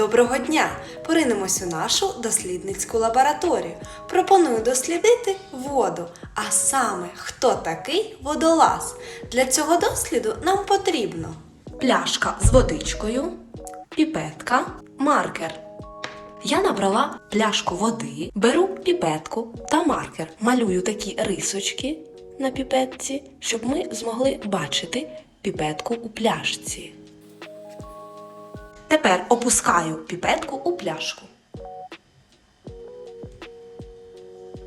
Доброго дня! Поринемось у нашу дослідницьку лабораторію. Пропоную дослідити воду, а саме хто такий водолаз. Для цього досліду нам потрібно пляшка з водичкою, піпетка, маркер. Я набрала пляшку води, беру піпетку та маркер, малюю такі рисочки на піпетці, щоб ми змогли бачити піпетку у пляшці. Тепер опускаю піпетку у пляшку.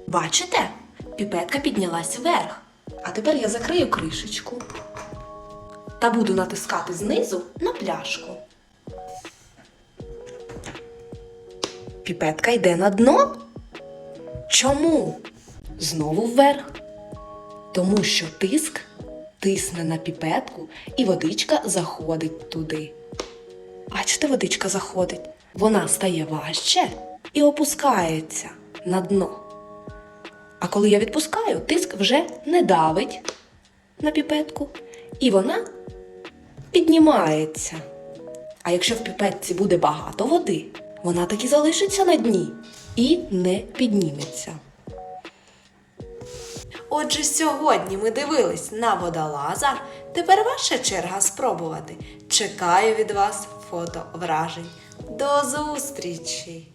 Бачите? Піпетка піднялась вверх. А тепер я закрию кришечку та буду натискати знизу на пляшку. Піпетка йде на дно. Чому? Знову вверх. Тому що тиск тисне на піпетку і водичка заходить туди. Бачите, водичка заходить. Вона стає важче і опускається на дно. А коли я відпускаю, тиск вже не давить на піпетку, і вона піднімається. А якщо в піпетці буде багато води, вона таки залишиться на дні і не підніметься. Отже, сьогодні ми дивились на водолаза. Тепер ваша черга спробувати. Чекаю від вас фото вражень. До зустрічі!